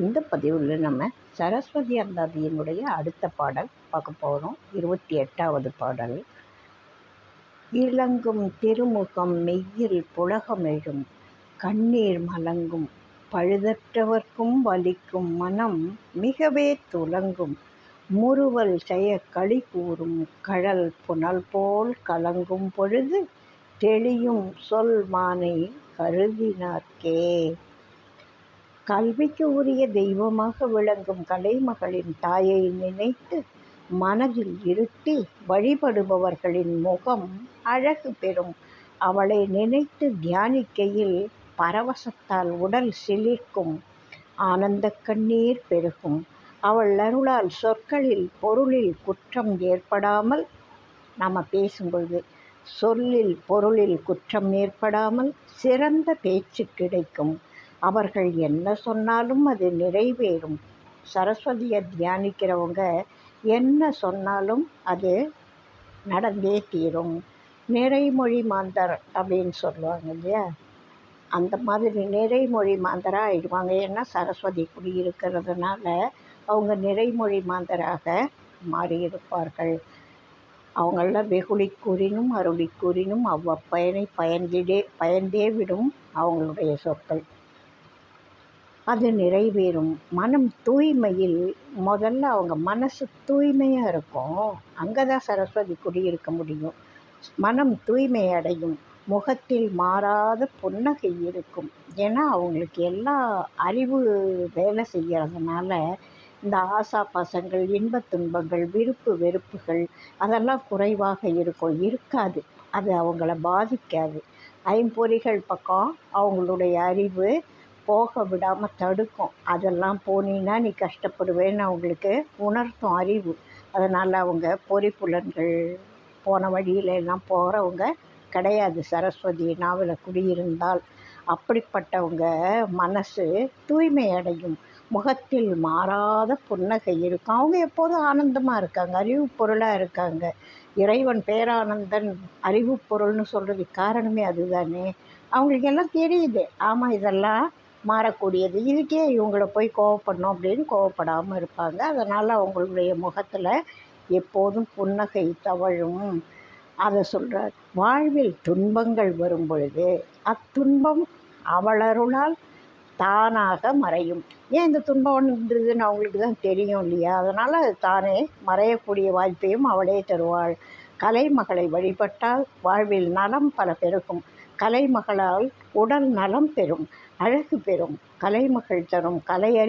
இந்த பதிவில் நம்ம சரஸ்வதி அந்தாதியினுடைய அடுத்த பாடல் பார்க்க போகிறோம் இருபத்தி எட்டாவது பாடல். இளங்கும் திருமுகம் மெய்யில் புலகமெழும் கண்ணீர் மலங்கும் பழுதற்றவர்க்கும் வலிக்கும் மனம் மிகவே துலங்கும் முறுவல் செய்ய களி கூறும் கழல் புனல் போல் கலங்கும் பொழுது தெளியும் சொல் மானை கருதினார்க்கே. கல்விக்கு உரிய தெய்வமாக விளங்கும் கலைமகளின் தாயை நினைத்து மனதில் இருட்டி வழிபடுபவர்களின் முகம் அழகு பெறும். அவளை நினைத்து தியானிக்கையில் பரவசத்தால் உடல் சிலிர்க்கும். ஆனந்த கண்ணீர் பெருகும். அவள் அருளால் சொற்களில் பொருளில் குற்றம் ஏற்படாமல் நம்ம பேசும்பொழுது சொல்லில் பொருளில் குற்றம் ஏற்படாமல் சிறந்த பேச்சு கிடைக்கும். அவர்கள் என்ன சொன்னாலும் அது நிறைவேறும். சரஸ்வதியை தியானிக்கிறவங்க என்ன சொன்னாலும் அது நடந்தே தீரும். நிறைமொழி மாந்தர் அப்படின்னு சொல்லுவாங்க இல்லையா? அந்த மாதிரி நிறைமொழி மாந்தராக ஆயிடுவாங்க ஏன்னா சரஸ்வதி குடி இருக்கிறதுனால அவங்க நிறைமொழி மாந்தராக மாறியிருப்பார்கள். அவங்கள வெகுளி கூறினும் அருளி கூறினும் அவ்வப்பயனை பயந்திடே பயந்தே விடும் அவங்களுடைய சொற்கள். அது நிறைவேறும். மனம் தூய்மையில் முதல்ல அவங்க மனசு தூய்மையாக இருக்கும். அங்கே தான் சரஸ்வதி குடியிருக்க முடியும். மனம் தூய்மை அடையும் முகத்தில் மாறாத புன்னகை இருக்கும். ஏன்னா அவங்களுக்கு எல்லா அறிவு வேலை செய்கிறதுனால இந்த ஆசா பாசங்கள் இன்பத் துன்பங்கள் விருப்பு வெறுப்புகள் அதெல்லாம் குறைவாக இருக்கும். இருக்காது. அது அவங்கள பாதிக்காது. ஐம்பொறிகள் பக்கம் அவங்களுடைய அறிவு போக விடாமல் தடுக்கும். அதெல்லாம் போனீங்கன்னா நீ கஷ்டப்படுவேன்னு அவங்களுக்கு உணர்த்தும் அறிவு. அதனால் அவங்க பொறிப்புலன்கள் போன வழியில எல்லாம் போகிறவங்க கிடையாது. சரஸ்வதி நாவலில் குடியிருந்தால் அப்படிப்பட்டவங்க மனசு தூய்மை அடையும். முகத்தில் மாறாத புன்னகை இருக்கும். அவங்க எப்போதும் ஆனந்தமாக இருக்காங்க. அறிவு பொருளாக இருக்காங்க. இறைவன் பேரானந்தன் அறிவு பொருள்னு சொல்கிறதுக்கு காரணமே அதுதானே. அவங்களுக்கு எல்லாம் தெரியுது. ஆமாம் இதெல்லாம் மாறக்கூடியது. இதுக்கே இவங்கள போய் கோவப்படணும் அப்படின்னு கோவப்படாமல் இருப்பாங்க. அதனால் அவங்களுடைய முகத்தில் எப்போதும் புன்னகை தவழும். அதை சொல்கிறார் வாழ்வில் துன்பங்கள் வரும் பொழுது அத்துன்பம் அவளருளால் தானாக மறையும். ஏன் இந்த துன்பம் வந்ததுன்னு அவங்களுக்கு தான் தெரியும் இல்லையா? அதனால் அது தானே மறையக்கூடிய வாய்ப்பையும் அவளே தருவாள். கலைமகளை வழிபட்டால் வாழ்வில் நலம் பல பெருகும். கலைமகளால் உடல் நலம் பெறும் அழகு பெறும் கலைமகள் தரும் கலையறி